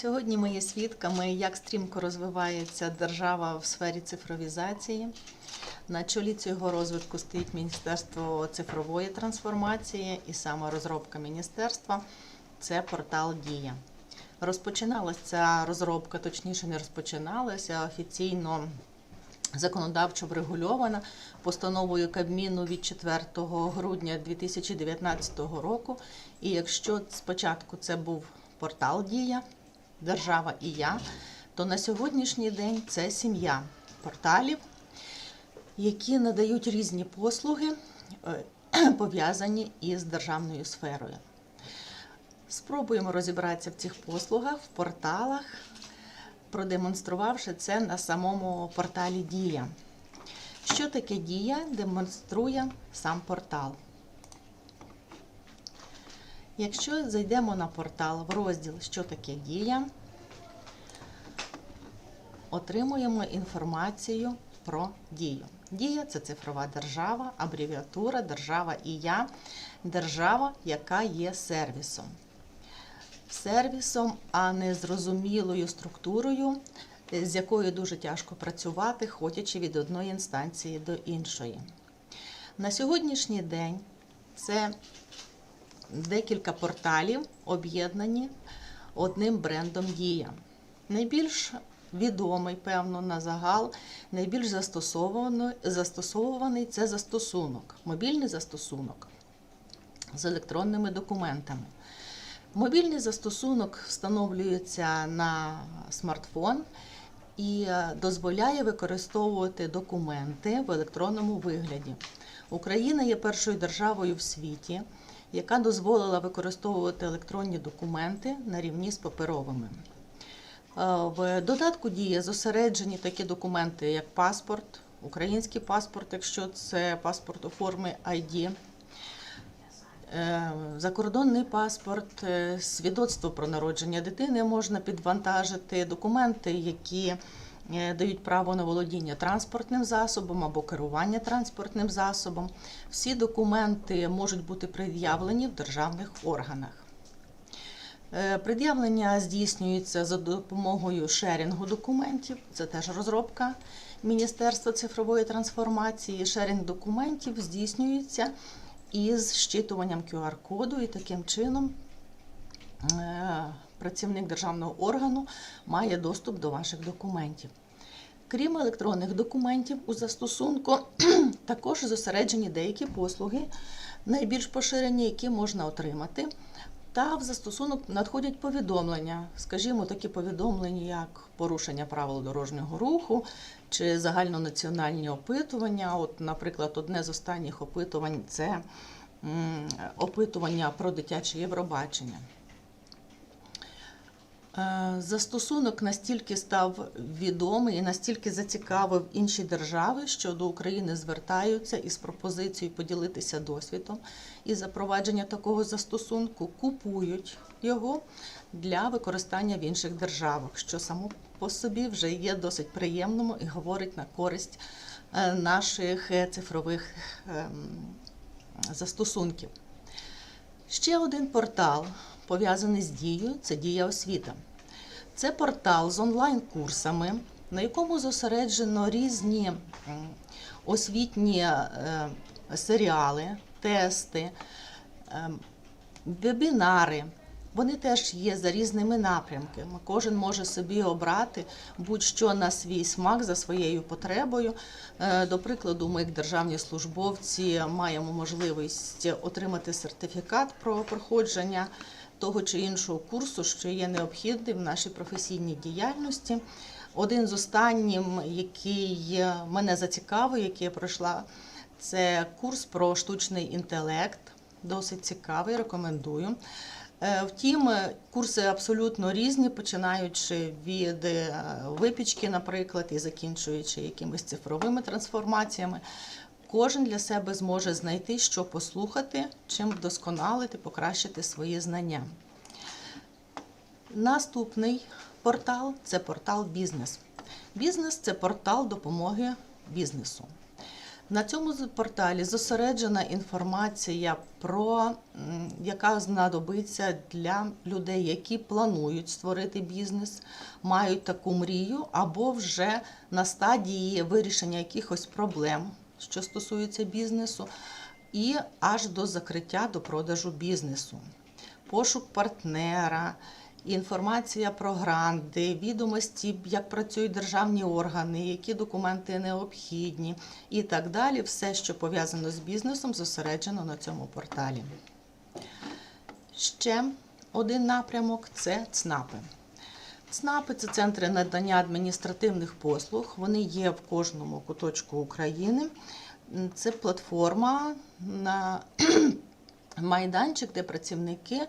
Сьогодні ми є свідками, як стрімко розвивається держава в сфері цифровізації. На чолі цього розвитку стоїть Міністерство цифрової трансформації і саме розробка міністерства це портал Дія. Розпочиналася ця розробка, точніше не розпочиналася а офіційно. Законодавчо врегульована постановою Кабміну від 4 грудня 2019 року. І якщо спочатку це був портал Дія, Держава і я, то на сьогоднішній день це сім'я порталів, які надають різні послуги, е, пов'язані із державною сферою. Спробуємо розібратися в цих послугах, в порталах, продемонструвавши це на самому порталі Дія. Що таке Дія демонструє сам портал. Якщо зайдемо на портал в розділ Що таке Дія, отримуємо інформацію про дію. Дія це цифрова держава, абревіатура Держава і я, держава, яка є сервісом. Сервісом, а не зрозумілою структурою, з якою дуже тяжко працювати, ходячи від одної інстанції до іншої. На сьогоднішній день це декілька порталів об'єднані одним брендом Дія. Найбільш відомий, певно, на загал, найбільш застосований, застосований це застосунок, мобільний застосунок з електронними документами. Мобільний застосунок встановлюється на смартфон і е, дозволяє використовувати документи в електронному вигляді. Україна є першою державою в світі, яка дозволила використовувати електронні документи на рівні з паперовими. Е, В додатку діє зосереджені такі документи, як паспорт, український паспорт, якщо це паспорт у формі ID, е, закордонний паспорт, е, свідоцтво про народження дитини можна підвантажити, документи, які дають право на володіння транспортним засобом або керування транспортним засобом. Всі документи можуть бути пред'явлені в державних органах. Е, Пред'явлення здійснюється за допомогою шерінгу документів. Це теж розробка Міністерства цифрової трансформації. Шерінг документів здійснюється із щитуванням QR-коду, і таким чином е, працівник державного органу має доступ до ваших документів. Крім електронних документів, у застосунку також зосереджені деякі послуги, найбільш поширені, які можна отримати. Та в застосунок надходять повідомлення, скажімо, такі повідомлення, як порушення правил дорожнього руху чи загальнонаціональні опитування. От, наприклад, одне з останніх опитувань це опитування про дитяче Євробачення. Е, Застосунок настільки став відомий і настільки зацікавив інші держави, що до України звертаються із пропозицією поділитися досвідом і запровадження такого застосунку купують його для використання в інших державах, що само по собі вже є досить приємним і говорить на користь е, наших цифрових ем, застосунків. Ще один портал пов'язаний з дією це дія освіта. Це портал з онлайн-курсами, на якому зосереджено різні освітні е, серіали, тести, е, вебінари. Вони теж є за різними напрямками. Кожен може собі обрати будь-що на свій смак за своєю потребою. Е, До прикладу, ми, як державні службовці, маємо можливість отримати сертифікат про проходження того чи іншого курсу, що є необхідним в нашій професійній діяльності. Один з останніх, який мене зацікавив, який я пройшла, це курс про штучний інтелект. Досить цікавий, рекомендую. Е, Втім, е, курси абсолютно різні, починаючи від е, випічки, наприклад, і закінчуючи якимись цифровими трансформаціями. Кожен для себе зможе знайти, що послухати, чим вдосконалити, покращити свої знання. Наступний портал це портал бізнес. Бізнес це портал допомоги бізнесу. На цьому порталі зосереджена інформація про яка знадобиться для людей, які планують створити бізнес, мають таку мрію, або вже на стадії вирішення якихось проблем, що стосуються бізнесу, і аж до закриття до продажу бізнесу. Пошук партнера, інформація про гранти, відомості, як працюють державні органи, які документи необхідні і так далі. Все, що пов'язано з бізнесом, зосереджено на цьому порталі. Ще один напрямок це ЦНАПи. ЦНАПи це центри надання адміністративних послуг. Вони є в кожному куточку України. Це платформа на майданчик, де працівники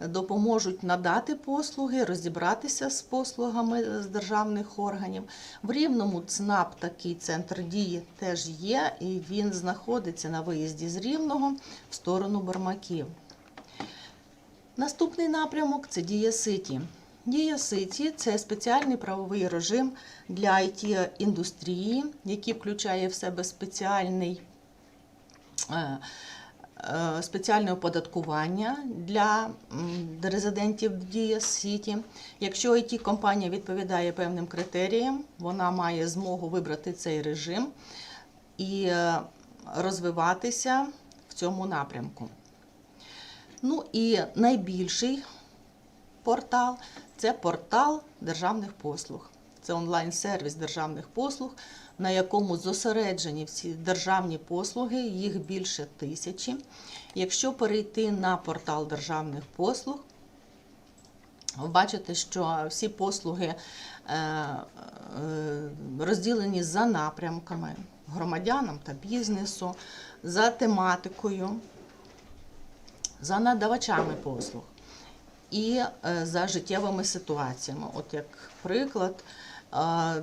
допоможуть надати послуги, розібратися з послугами з державних органів. В Рівному ЦНАП такий центр дії теж є, і він знаходиться на виїзді з Рівного в сторону Бармаків. Наступний напрямок це Дія Ситі. Дія Ситі це спеціальний правовий режим для it індустрії, який включає в себе спеціальний, е, е, спеціальне оподаткування для резидентів Дія Сіті. Якщо it компанія відповідає певним критеріям, вона має змогу вибрати цей режим і е, розвиватися в цьому напрямку. Ну і найбільший портал це портал державних послуг. Це онлайн-сервіс державних послуг, на якому зосереджені всі державні послуги, їх більше тисячі. Якщо перейти на портал державних послуг, ви бачите, що всі послуги е, е, розділені за напрямками громадянам та бізнесу, за тематикою за надавачами послуг і е, за життєвими ситуаціями. От як приклад, е,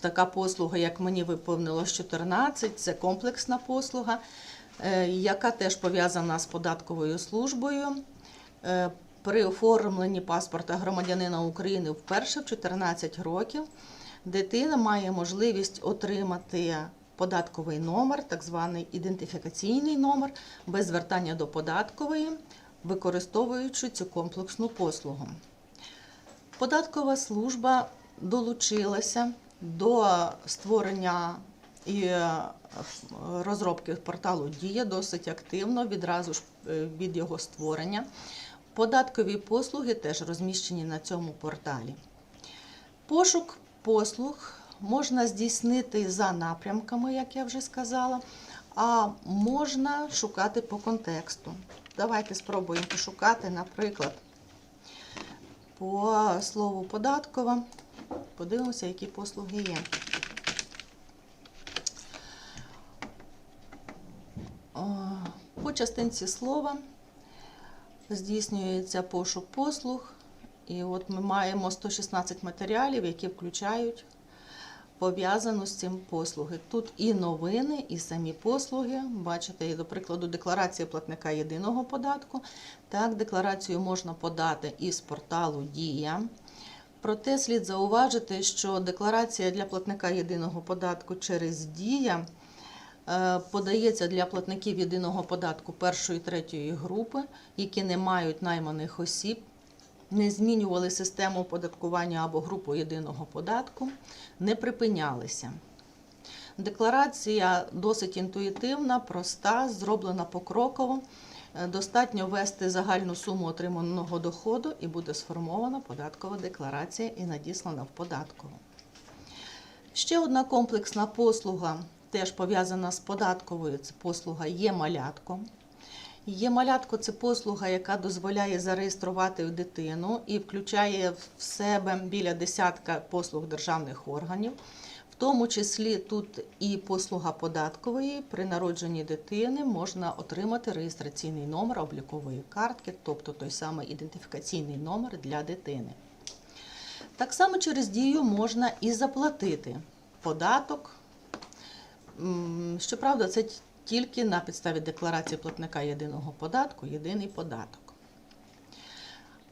така послуга, як мені виповнилось 14, це комплексна послуга, е, яка теж пов'язана з податковою службою. При оформленні паспорта громадянина України вперше в 14 років дитина має можливість отримати податковий номер, так званий ідентифікаційний номер, без звертання до податкової, використовуючи цю комплексну послугу. Податкова служба долучилася до створення і е, розробки порталу Дія досить активно відразу ж е, від його створення. Податкові послуги теж розміщені на цьому порталі. Пошук послуг можна здійснити за напрямками, як я вже сказала, а можна шукати по контексту. Давайте спробуємо пошукати, наприклад, по слову податкова. Подивимося, які послуги є. По частинці слова здійснюється пошук послуг. І от ми маємо 116 матеріалів, які включають пов'язану з цим послуги. Тут і новини, і самі послуги. Бачите, і, до прикладу, декларація платника єдиного податку. Так, декларацію можна подати із порталу Дія. Проте слід зауважити, що декларація для платника єдиного податку через Дія е, подається для платників єдиного податку першої третьої групи, які не мають найманих осіб, не змінювали систему оподаткування або групу єдиного податку, не припинялися. Декларація досить інтуїтивна, проста, зроблена покроково. Е, Достатньо ввести загальну суму отриманого доходу і буде сформована податкова декларація і надіслана в податкову. Ще одна комплексна послуга, теж пов'язана з податковою, це послуга є малятко. Є малятко це послуга, яка дозволяє зареєструвати дитину і включає в себе біля десятка послуг державних органів. В тому числі тут і послуга податкової при народженні дитини можна отримати реєстраційний номер облікової картки, тобто той самий ідентифікаційний номер для дитини. Так само через дію можна і заплатити податок. Щоправда, це тільки на підставі декларації платника єдиного податку, єдиний податок.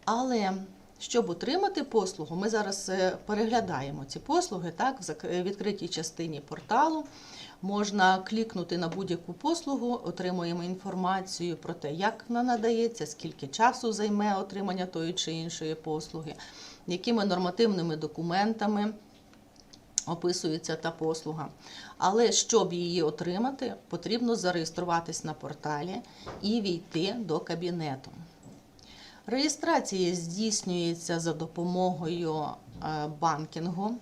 Але щоб отримати послугу, ми зараз е, переглядаємо ці послуги так, в е, відкритій частині порталу. Можна клікнути на будь-яку послугу, отримуємо інформацію про те, як вона надається, скільки часу займе отримання тої чи іншої послуги, якими нормативними документами описується та послуга. Але щоб її отримати, потрібно зареєструватись на порталі і війти до кабінету. Реєстрація здійснюється за допомогою е, банкінгу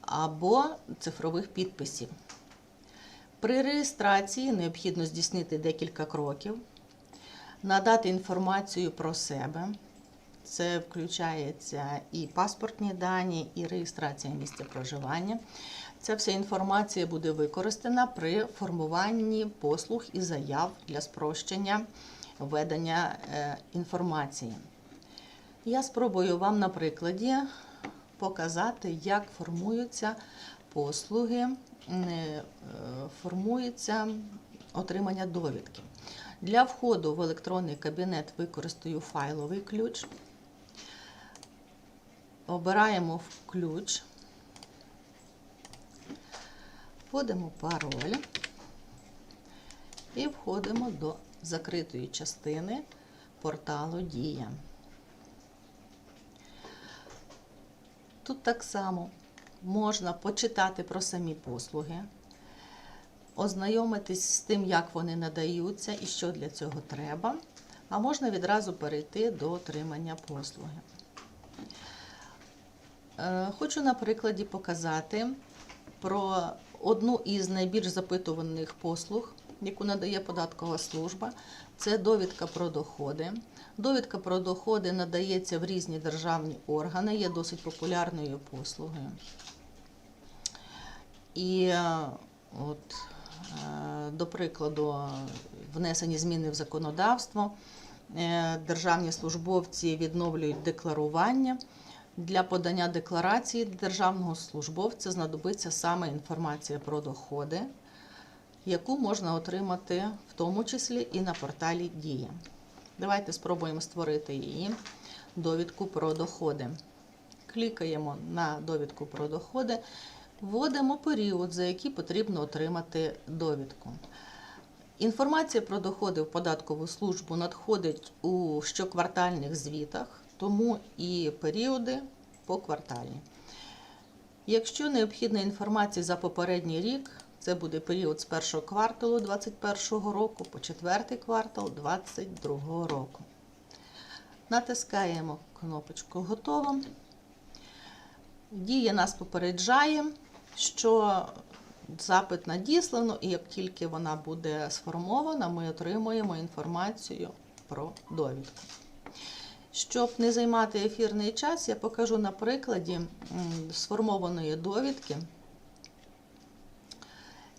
або цифрових підписів. При реєстрації необхідно здійснити декілька кроків, надати інформацію про себе. Це включається і паспортні дані, і реєстрація місця проживання. Ця вся інформація буде використана при формуванні послуг і заяв для спрощення введення е, інформації. Я спробую вам на прикладі показати, як формуються послуги, е, формується отримання довідки. Для входу в електронний кабінет використаю файловий ключ. Обираємо ключ, вводимо пароль і входимо до закритої частини порталу Дія. Тут так само можна почитати про самі послуги, ознайомитись з тим, як вони надаються і що для цього треба, а можна відразу перейти до отримання послуги. Е, Хочу на прикладі показати про одну із найбільш запитуваних послуг, яку надає податкова служба. Це довідка про доходи. Довідка про доходи надається в різні державні органи, є досить популярною послугою. І е, от, е, до прикладу, внесені зміни в законодавство. Е, Державні службовці відновлюють декларування. Для подання декларації державного службовця знадобиться саме інформація про доходи, яку можна отримати в тому числі і на порталі Дія. Давайте спробуємо створити її довідку про доходи. Клікаємо на довідку про доходи, вводимо період, за який потрібно отримати довідку. Інформація про доходи в податкову службу надходить у щоквартальних звітах, тому і періоди поквартальні. Якщо необхідна інформація за попередній рік, це буде період з першого кварталу 2021 року по четвертий квартал 2022 року. Натискаємо кнопочку Готово. Дія нас попереджає, що запит надіслано, і як тільки вона буде сформована, ми отримуємо інформацію про довідку. Щоб не займати ефірний час, я покажу на прикладі сформованої довідки,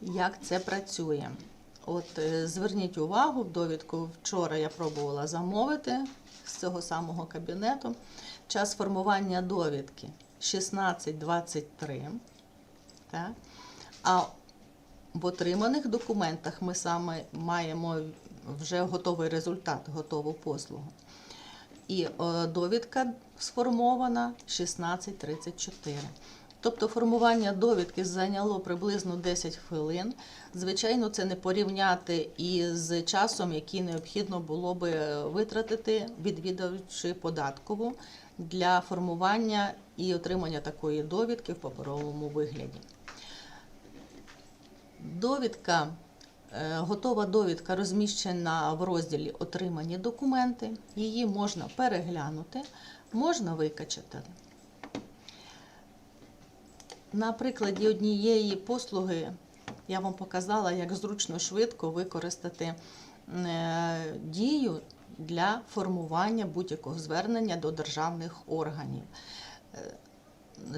як це працює. От е, зверніть увагу, довідку вчора я пробувала замовити з цього самого кабінету. Час формування довідки 16.23. Так? А в отриманих документах ми саме маємо вже готовий результат, готову послугу. І е, довідка сформована 16.34. Тобто формування довідки зайняло приблизно 10 хвилин. Звичайно, це не порівняти із часом, який необхідно було би витратити, відвідавши податкову для формування і отримання такої довідки в паперовому вигляді. Довідка, готова довідка розміщена в розділі Отримані документи. Її можна переглянути, можна викачати. На прикладі однієї послуги я вам показала, як зручно швидко використати е, дію для формування будь-якого звернення до державних органів. Е,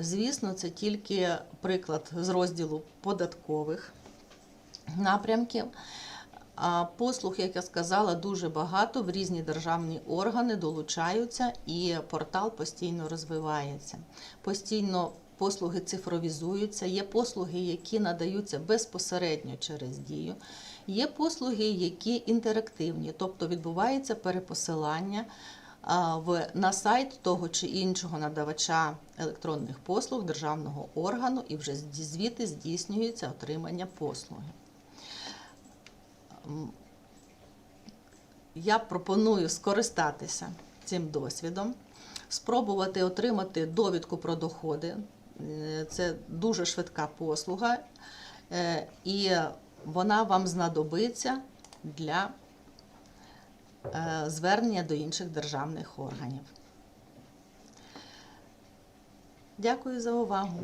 Звісно, це тільки приклад з розділу податкових напрямків. Послуг, як я сказала, дуже багато в різні державні органи долучаються, і портал постійно розвивається. Постійно послуги цифровізуються. Є послуги, які надаються безпосередньо через дію. Є послуги, які інтерактивні, тобто відбувається перепосилання на сайт того чи іншого надавача електронних послуг державного органу і вже звідти здійснюється отримання послуги. Я пропоную скористатися цим досвідом, спробувати отримати довідку про доходи. Е, Це дуже швидка послуга, е, і вона вам знадобиться для е, звернення до інших державних органів. Дякую за увагу.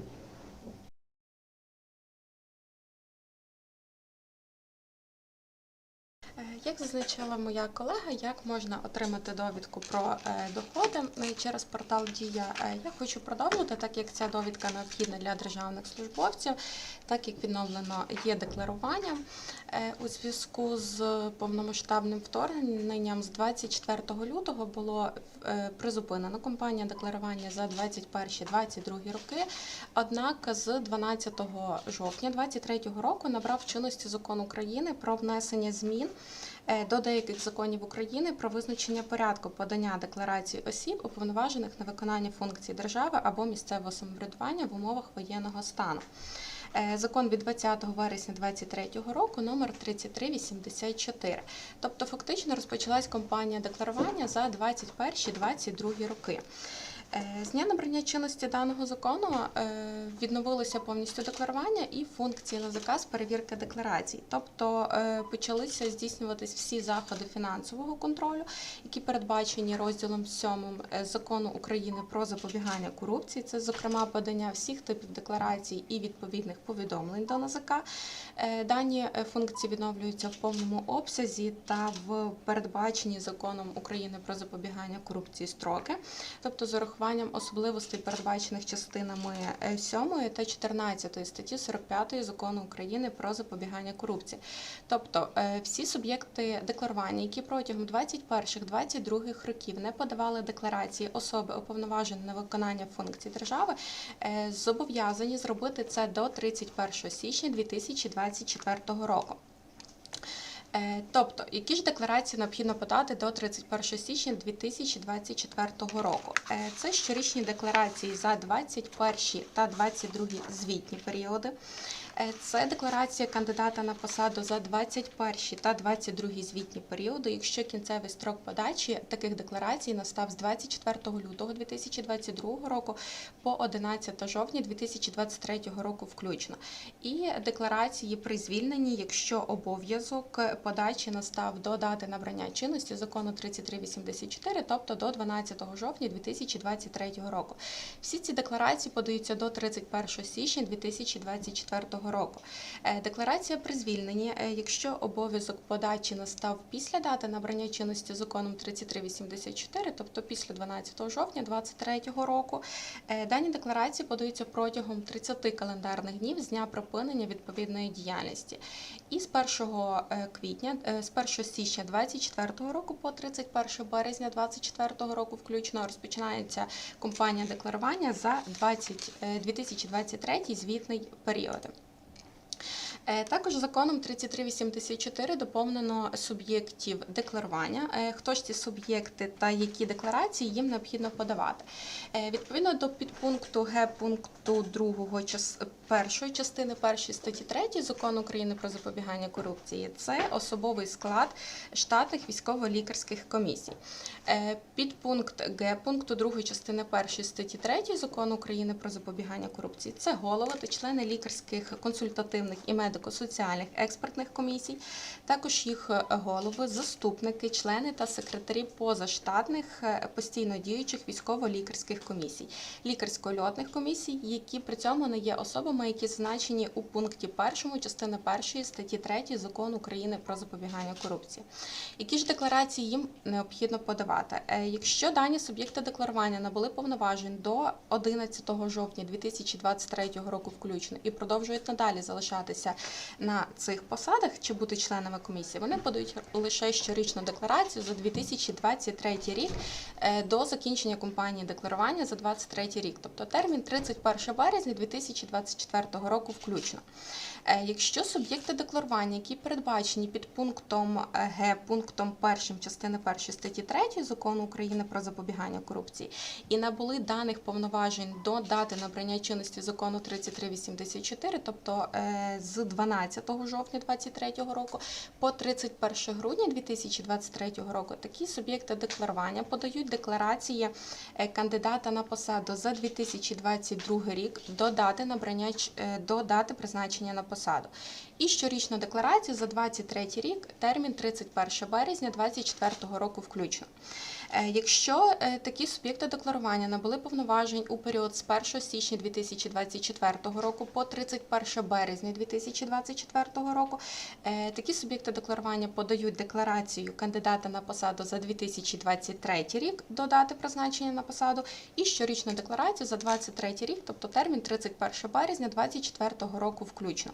Як зазначила моя колега, як можна отримати довідку про е, доходи е, через портал Дія? Е, Я хочу продовжити, так як ця довідка необхідна для державних службовців, так як відновлено є декларування Е, у зв'язку з повномасштабним вторгненням з 24 лютого було е, призупинено компанія декларування за 21-22 роки. Однак з 12 жовтня 2023 року набрав чинності закон України про внесення змін е, до деяких законів України про визначення порядку подання декларацій осіб, уповноважених на виконання функцій держави або місцевого самоврядування в умовах воєнного стану. Е, Закон від 20 вересня 2023 року номер 3384. Тобто, фактично розпочалась кампанія декларування за 21-22 роки. Е, З дня набрання чинності даного закону е, відновилося повністю декларування і функції НАЗК з перевірки декларацій. Тобто е, почалися здійснюватись всі заходи фінансового контролю, які передбачені розділом 7 е, закону України про запобігання корупції. Це, зокрема, подання всіх типів декларацій і відповідних повідомлень до НАЗК. Е, Дані функції відновлюються в повному обсязі та в передбаченні законом України про запобігання корупції строки тобто з урахуванням особливостей, передбачених частинами е, 7 та 14 статті 45 закону України про запобігання корупції. Тобто е, всі суб'єкти декларування, які протягом 21-22 років не подавали декларації особи уповноважені на виконання функцій держави, е, зобов'язані зробити це до 31 січня 2024 року. Е, Тобто, які ж декларації необхідно подати до 31 січня 2024 року? Е, Це щорічні декларації за 21 та 22 звітні періоди. Е, Це декларація кандидата на посаду за 21 та 22 звітні періоди, якщо кінцевий строк подачі таких декларацій настав з 24 лютого 2022 року по 11 жовтня 2023 року включно. І декларації при звільненні, якщо обов'язок подачі настав до дати набрання чинності закону 3384, тобто до 12 жовтня 2023 року. Всі ці декларації подаються до 31 січня 2024 року. Е, Декларація при звільненні, е, якщо обов'язок подачі настав після дати набрання чинності законом 3384, тобто після 12 жовтня 2023 року, е, дані декларації подаються протягом 30 календарних днів з дня припинення відповідної діяльності. І з 1 е, квітня, з 1 січня 2024 року по 31 березня 2024 року включно розпочинається компанія декларування за 20, е, 2023 звітний період. Е, Також законом 3384 доповнено суб'єктів декларування. Е, Хто ж ці суб'єкти та які декларації їм необхідно подавати? Е, Відповідно до підпункту Г пункту 2 час... першої частини першої статті 3 закону України про запобігання корупції, це особовий склад штатних військово-лікарських комісій. Підпункт Г пункту 2 частини першої статті 3 закону України про запобігання корупції це голови та члени лікарських консультативних і медико-соціальних експертних комісій, також їх е, голови, заступники, члени та секретарі позаштатних е, постійно діючих військово-лікарських комісій, лікарсько-льотних комісій, які при цьому не є особами, які зазначені у пункті 1 частини 1 статті 3 закону України про запобігання корупції. Які ж декларації їм необхідно подавати? Е, Якщо дані суб'єкти декларування набули повноважень до 11 жовтня 2023 року включно і продовжують надалі залишатися на цих посадах чи бути членами комісії, вони подають лише щорічну декларацію за 2023 рік е, до закінчення кампанії декларування за 2023 рік, тобто термін 31 березня 2024 року включно. Е, Якщо суб'єкти декларування, які передбачені під пунктом е, Г, пунктом 1 частини 1 статті 3 закону України про запобігання корупції і набули даних повноважень до дати набрання чинності закону 3384, тобто з 12 жовтня 2023 року по 31 грудня 2023 року, такі суб'єкти декларування подають декларації е, кандидата на посаду за 2022 рік до дати набрання е, до дати призначення на посаду. І щорічну декларацію за 2023 рік, термін 31 березня 2024 року включно. Е, Якщо е, такі суб'єкти декларування набули повноважень у період з 1 січня 2024 року по 31 березня 2024 року, е, такі суб'єкти декларування подають декларацію кандидата на посаду за 2023 рік до дати призначення на посаду і щорічну декларацію за 2023 рік, тобто термін 31 березня 2024 року включно.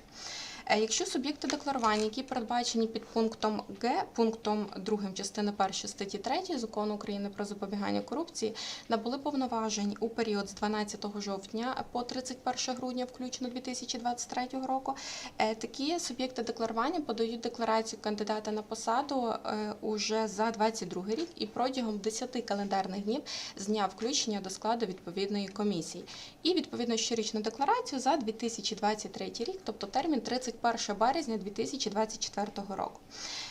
Е, Якщо суб'єкти декларування, які передбачені під пунктом Г, пунктом 2 частини 1 статті 3 закону України про запобігання корупції, набули повноважень у період з 12 жовтня по 31 грудня, включно 2023 року, е, такі суб'єкти декларування подають декларацію кандидата на посаду е, уже за 22 рік і протягом 10 календарних днів з дня включення до складу відповідної комісії. І відповідно щорічну декларацію за 2023 рік, тобто термін 31 березня 2024 року.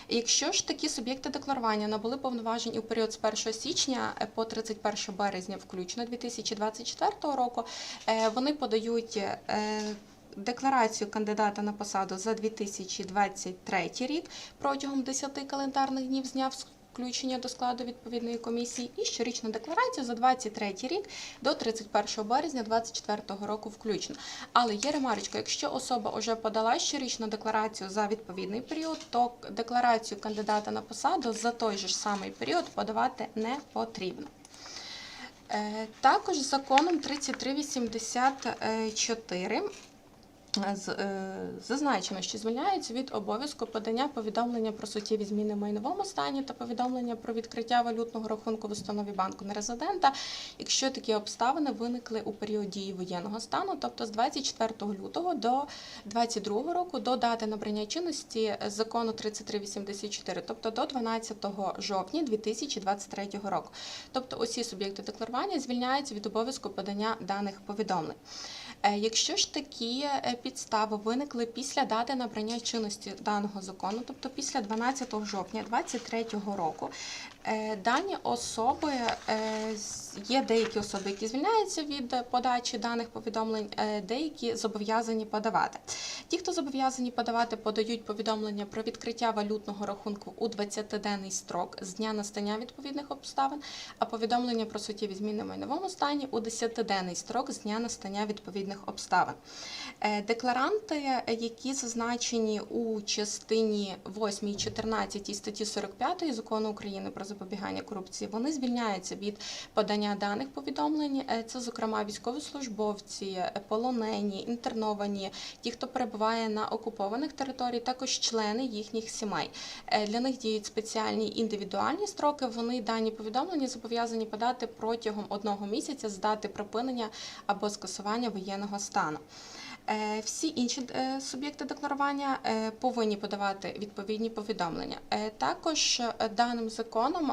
Якщо ж такі суб'єкти декларування набули повноважень у період з 1 січня е, по 31 березня, включно 2024 року, е, вони подають. е, Декларацію кандидата на посаду за 2023 рік протягом 10 календарних днів з дня включення до складу відповідної комісії і щорічну декларацію за 23 рік до 31 березня 2024 року включно. Але є ремарочка, якщо особа вже подала щорічну декларацію за відповідний період, то декларацію кандидата на посаду за той же ж самий період подавати не потрібно. Е, Також законом 3384 е, з- е, зазначено, що звільняється від обов'язку подання повідомлення про суттєві зміни в майновому стані та повідомлення про відкриття валютного рахунку в установі банку нерезидента, якщо такі обставини виникли у період дії воєнного стану, тобто з 24 лютого до 22 року до дати набрання чинності закону 3384, тобто до 12 жовтня 2023 року. Тобто усі суб'єкти декларування звільняються від обов'язку подання даних повідомлень. Е, Якщо ж такі е, підстави виникли після дати набрання чинності даного закону, тобто після 12 жовтня 2023 року, е, дані особи є деякі особи, які звільняються від подачі даних повідомлень, е, деякі зобов'язані подавати. Ті, хто зобов'язані подавати, подають повідомлення про відкриття валютного рахунку у 20-денний строк з дня настання відповідних обставин, а повідомлення про суттєві зміни в майновому стані у 10-денний строк з дня настання відповідних обставин. Е, Декларанти, які зазначені у частині 8 14 статті 45 закону України про запобігання корупції, вони звільняються від подання даних повідомлень. Е, Це, зокрема, військовослужбовці, е, полонені, інтерновані, ті, хто перебуває на окупованих територіях, також члени їхніх сімей. Е, Для них діють спеціальні індивідуальні строки. Вони дані повідомлення зобов'язані подати протягом одного місяця з дати припинення або скасування воєнного стану. Всі інші суб'єкти декларування повинні подавати відповідні повідомлення. Також даним законом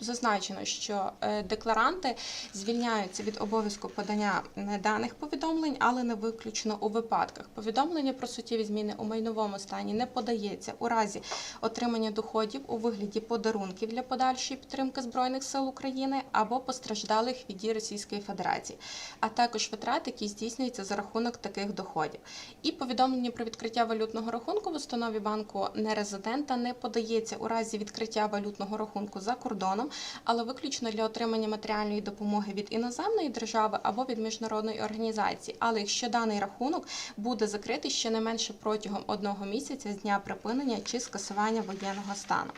Зазначено, що е, декларанти звільняються від обов'язку подання даних повідомлень, але не виключно у випадках. Повідомлення про суттєві зміни у майновому стані не подається у разі отримання доходів у вигляді подарунків для подальшої підтримки Збройних сил України або постраждалих від дій Російської Федерації, а також витрат, які здійснюються за рахунок таких доходів. І повідомлення про відкриття валютного рахунку в установі банку нерезидента не подається у разі відкриття валютного рахунку за кордоном, але виключно для отримання матеріальної допомоги від іноземної держави або від міжнародної організації. Але якщо даний рахунок буде закритий щонайменше протягом одного місяця з дня припинення чи скасування воєнного стану.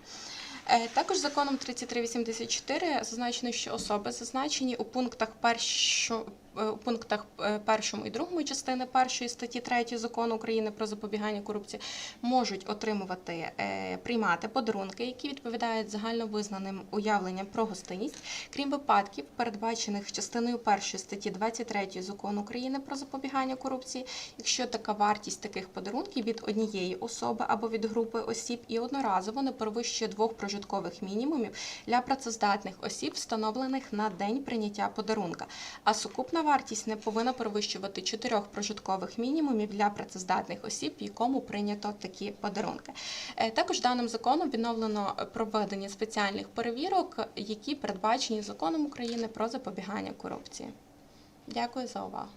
Е, Також законом 3384 зазначено, що особи зазначені у пунктах першо- е, у пунктах е, першому і другому частини першої статті 3 закону України про запобігання корупції можуть отримувати е, приймати подарунки, які відповідають загальновизнаним уявленням про гостинність, крім випадків, передбачених частиною першої статті 23 закону України про запобігання корупції, якщо така вартість таких подарунків від однієї особи або від групи осіб і одноразово не перевищує двох прожиткових мінімумів для працездатних осіб, встановлених на день прийняття подарунка. А сукупна вартість не повинна перевищувати чотирьох прожиткових мінімумів для працездатних осіб, якому прийнято такі подарунки. Е, Також даним законом відновлено проведення спеціальних перевірок, які передбачені законом України про запобігання корупції. Дякую за увагу.